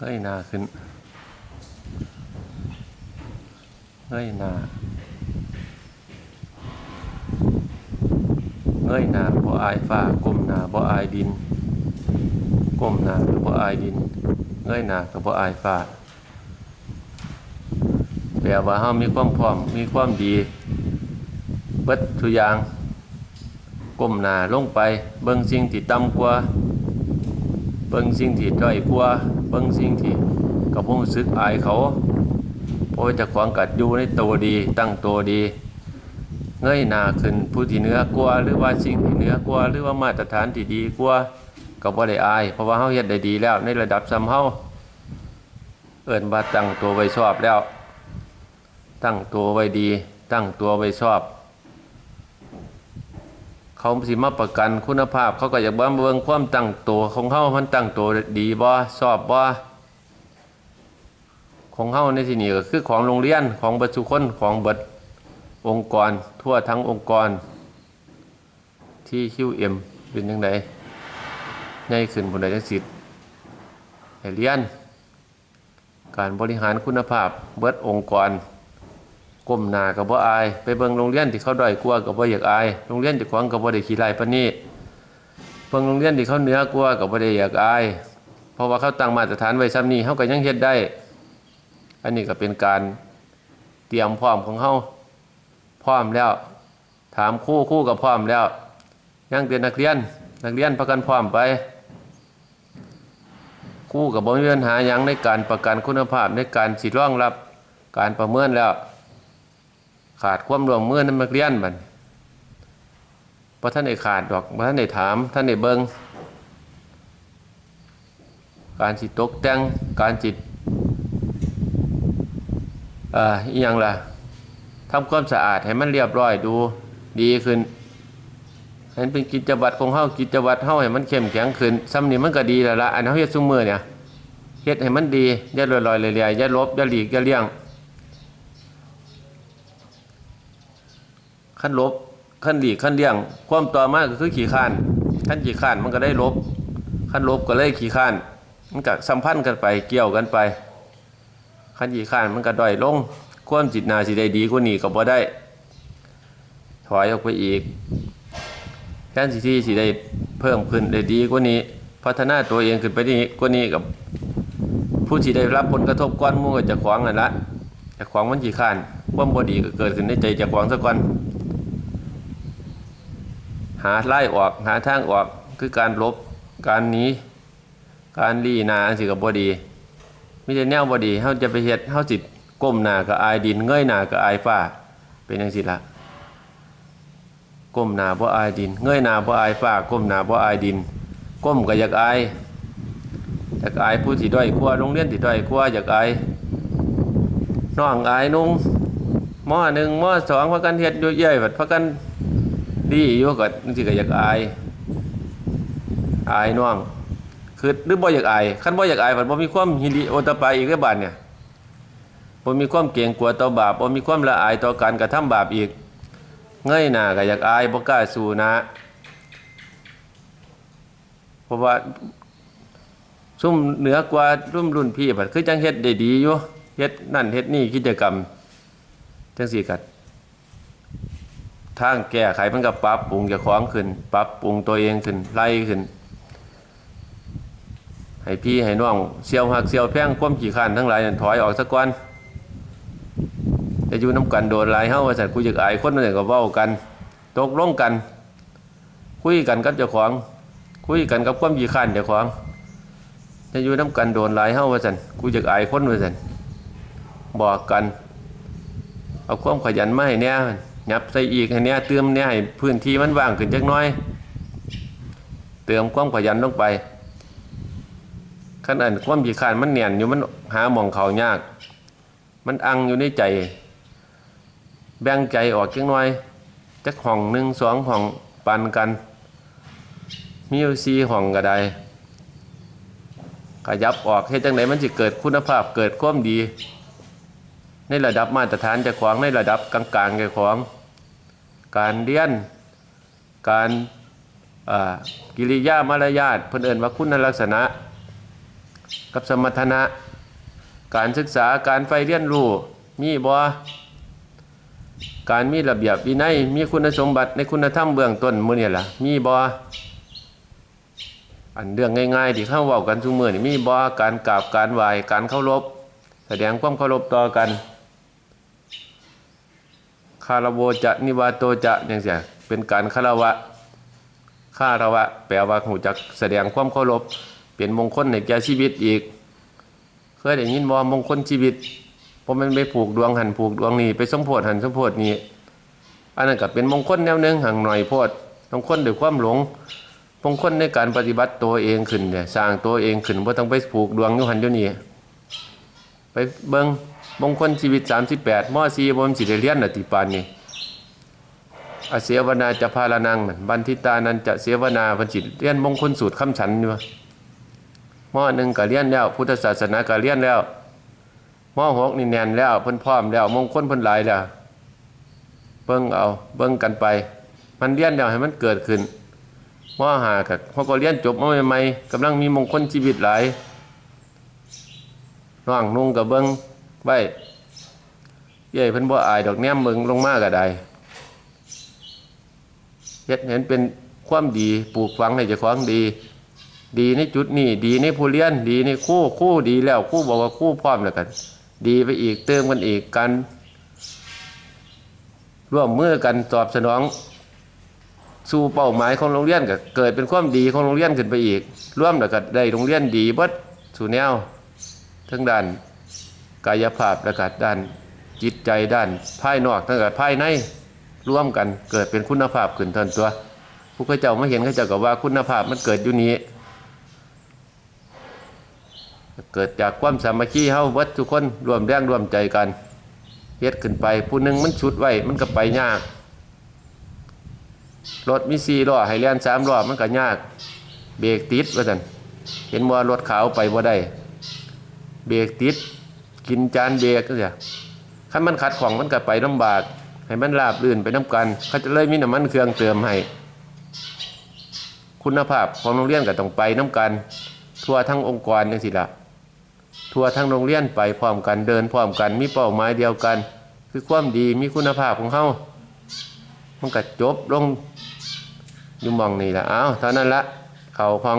เงยหน้าขึ้นเงยหน้าเงยหน้าบ่อายฟ้าก้มหน้าบ่อายดินก้มหน้าก็บ่อายดินเงยหน้าก็บ่อายฟ้าแปลว่าเฮามีความพร้อมมีความดีเบิดทุกอย่างก้มหน้าลงไปเบิ่งสิ่งที่ต่ำกว่า บิ่งสิ่งที่ด้อยกว่าเบิ่งสิ่งที่กับผมรู้สึกอายเขาเพราะว่าเจะขวางกัดอยู่ในตัวดีตั้งตัวดี เงยหน้าขึ้นผู้ที่เนื้อกว่าหรือว่าสิ่งที่เนื้อกว่าหรือว่ามาตรฐานที่ดีกว่าก็บ่ได้อาย เพราะว่าเฮาเฮ็ดได้ดีแล้วในระดับซ้ำเฮาเอิ้นว่าตั้งตัวไว้ชอบแล้ว ตั้งตัวไว้ดี ตั้งตัวไว้ชอบ เขาสิมาประกันคุณภาพ เขาก็อยากบ้าเบิ่งความตั้งตัวของเขามันตั้งตัวดีบ่ชอบบ่ของเขาในที่นี้ก็คือของโรงเรียนของบัสุคนของเบิดองค์กร ทั่วทั้งองค์กร ที่คิวเอ็มเป็นยังไงใหญ่ขึ้นบนใดจังสิทธิ์ให้เรียน การบริหารคุณภาพเบิดองค์กร ก้มหน้ากับบ่อาย ไปเบิ่งโรงเรียนที่เขาด้อยกว่ากับบ่อยากอาย โรงเรียนที่ขวางกับบ่ได้ขี้ไล่ปานนี้เบิ่งโรงเรียนที่เขาเหนือกว่ากับบ่ได้อยากอาย เพราะว่าเขาตั้งมาตรฐานไว้ซ้ำนี้เฮาก็ยังเฮ็ดได้ อันนี้ก็เป็นการเตรียมพร้อมของเฮาพร้อมแล้ว ถามคู่คู่กับพร้อมแล้วยังเป็นนักเรียน นักเรียนประกันพร้อมไป คู่กับบ่มีปัญหายังในการประกันคุณภาพในการสิรองรับการประเมินแล้ว ขาดความร่วมมือนันนักเรียนบัดเพราะท่านได้ขาดดอกเพราะท่านได้ถาม ท่านได้เบิงการสิตตกแต่งการจิตอ่ออีหยังล่ะทำความสะอาดให้มันเรียบร้อยดูดีขึ้นให้มันเป็นกิจวัตรของเฮากิจวัตรเฮาให้มันเข้มแข็งขึ้นซ้ำนี่มันก็ดีแล้วละอันเฮาเฮ็ดซุมือเนี่ยเฮ็ดให้มันดีอย่าลอยๆเรื่อยๆอย่าลบอย่าหลีกอย่าเลี่ยง ขั้นลบขั้นหลีกขั้นเลี่ยง ความต่อมาก็คือขี่ข้านขั้นขี่ข้านมันก็ได้ลบ ขั้นลบก็เลยขี่ข้าน มันก็สัมพันธ์กันไปเกี่ยวกันไป ขั้นขี่ข้านมันก็ด้อยลง ความจิตนาสิได้ดีกว่านี้ก็บ่ได้ ถอยออกไปอีกแทนสิที่สิได้เพิ่มขึ้นได้ดีกว่านี้ พัฒนาตัวเองขึ้นไปนี่กว่านี้กับ ผู้ที่ได้รับผลกระทบก้อนมู่ก็จะขวางนั่นละจะขวางมันขี่ข้านความบ่ดีก็เกิดขึ้นในใจจะขวางซะก่อน หาไล่ออกหาทางออกคือการลบการหนีการลีนาอันสิกับบอดีมิได้แนวบอดีเฮาจะไปเฮ็ดเฮาสิตก้มหนากับอายดินเงยหนากับอายฟ้าเป็นจังซี่ละก้มหน้าบ่อายดิน เงยหน้าบ่อายฟ้าก้มหน้าบ่อายดิน ก้มก็อยากอายอยากอายผู้ที่ด้อยกว่าโรงเรียนที่ด้อยกว่าอยากอายน้องอายนุ่งม้อหนึ่งม้อสองพากันเฮ็ดยู่เย่อยบัดพากัน ดีอยู่ก็จริงก็อยากอายอายน้องคือหรือบ่อยากอายคันบ่อยากอายมันบ่มีความฮิริโอตปาอีกได้บาดเนี่ยบ่มีความเกรงกลัวต่อบาปบ่มีความละอายต่อการกระทำบาปอีกเงยหน้าก็อยากอายบ่กล้าสู้นะเพราะว่าซุ่มเหนือกว่ารุ่มรุ่นพี่บัดคือจังเฮ็ดได้ดีอยู่เฮ็ดนั่นเฮ็ดนี่กิจกรรมจังซี่กัด ทางแก้ไขมันก็ปรับปรุงจะคล้าของขึ้น ปรับปรุงตัวเองขึ้นไล่ขึ้น ให้พี่ให้น้องเสียวหักเสียวแพงความขี้ข้านทั้งหลายถอยออกสักก่อนจะอยู่น้ำกันโดนลายเฮาว่าสัตว์กูอยากอายคนนั่นก็เว้ากัน ตกลงกัน คุยกันกับเจ้าของ คุยกันกับความขี้ข้านเจ้าของจะอยู่น้ำกันโดนลายเฮาว่าสันกูอยากอายคนว่าสันบอกกัน เอาความขยันมาให้แน่ ยับใส่อีกให้เนี้ยเติมเนี้ยให้พื้นที่มันว่างขึ้นจักน้อย เติมความขยันลงไปขั้นอันความขี้ขานมันเนียนอยู่มันหาหมองเขายาก มันอังอยู่ในใจ แบ่งใจออกจักน้อยจักห้องหนึ่งสองห้องปันกัน มีอยู่สี่ห้องก็ได้ขยับออกให้จังไหนมันจะเกิดคุณภาพเกิดความดี ในระดับมาตรฐานจะขวางในระดับกลางๆเจะขวางการเรียน การกิริยามารยาทเพิ่นเอินว่าคุณลักษณะ กับสมรรถนะ การศึกษาการไฟเรียนรู้มีบ่การมีระเบียบวินัยมีคุณสมบัติในคุณธรรมเบื้องต้นมื้อนี่ยล่ะมีบ่อันเรื่องง่ายๆที่เข้าเว้ากันทุกมือนี่มีบ่การกราบการไหว้การเคารพแสดงความเคารพต่อกัน คารโวจะนิวาโตจะอย่างเสียเป็นการคารวะคารวะ แปลว่าหูจักแสดงความเคารพเป็นมงคลในแก่ชีวิตอีก เคยได้ยินว่ามงคลชีวิตเพราะมันไปผูกดวงหันผูกดวงนี้ไปสมโพธิหันสมโพธินี้อันนั้นก็เป็นมงคลแนวหนึงห่างหน่อยโพดมงคลด้วยความหลงมงคลในการปฏิบัติตัวเองขึ้นเนี่ยสร้างตัวเองขึ้นบ่ต้องไปผูกดวงยู่หันยู่นี่ ไปเบิ่งมงคลชีวิต 38ม .4 บ่มันสิได้เรียนน่ะติปานนี้อาเสวนาจะพาลนังบันทิตานันจะเสวนาเพิ่นสิเรียนมงคลสูตรคำฉันอยู่มหนึ่งก็เรียนแล้ว พุทธศาสนาก็เรียนแล้วมอหกนี่แนนแล้วเพิ่นพร้อมแล้วมงคลเพิ่นหลายแล้วเบิ่งเอาเบิ่งกันไป มันเรียนแล้วให้มันเกิดขึ้นมอหาก็เขาก็เรียนจบมาใหม่ๆกำลังมีมงคลชีวิตหลาย น้องนุ่งก็เบิ่งไว้เย้ยเพิ่นบ่อายดอกแนมเบิ่งลงมาก็ได้เฮ็ดเห็นเป็นความดีปลูกฝังให้เจ้าของดี ดีในจุดนี้ดีในผู้เรียนดีในคู่คู่ดีแล้วคู่บอกว่าคู่พร้อมแล้วกัน ดีไปอีกเติมกันอีกกัน ร่วมมือกันตอบสนอง สู่เป้าหมายของโรงเรียนก็เกิดเป็นความดีของโรงเรียนขึ้นไปอีก ร่วมแล้วก็ได้โรงเรียนดีเบิดสู่แนว ทั้งด้านกายภาพและก็ด้านจิตใจด้านภายนอกทั้งกับภายในร่วมกันเกิดเป็นคุณภาพขึ้นทันตัว ผู้เขาเจ้าไม่เห็นเขาเจ้าก็ว่าคุณภาพมันเกิดอยู่นี้ เกิดจากความสามัคคีเฮาเบิดทุกคนรวมแรงรวมใจกันเฮ็ดขึ้นไป ผู้หนึ่งมันชุดไว้มันก็ไปยากรถมีสี่ล้อให้เลียนสามล้อมันก็ยาก เบรกติดว่าซั่นเห็นว่ารถขาวไปบ่ได้ เบรกติด กินจานเบรกก็เสียคันมันขัดของมันก็ไปลำบาก ให้มันราบรื่นไปน้ำกันเขาจะเลยมีน้ำมันเครื่องเติมให้ คุณภาพของโรงเรียนก็ต้องไปน้ำกัน ทั่วทั้งองค์กรจังสิละทั่วทั้งโรงเรียนไปพร้อมกันเดินพร้อมกันมีเป้าหมายเดียวกัน คือความดีมีคุณภาพของเขามันก็จบลงยู่มองนี่ละอ้าวเท่านั้นละเขาของ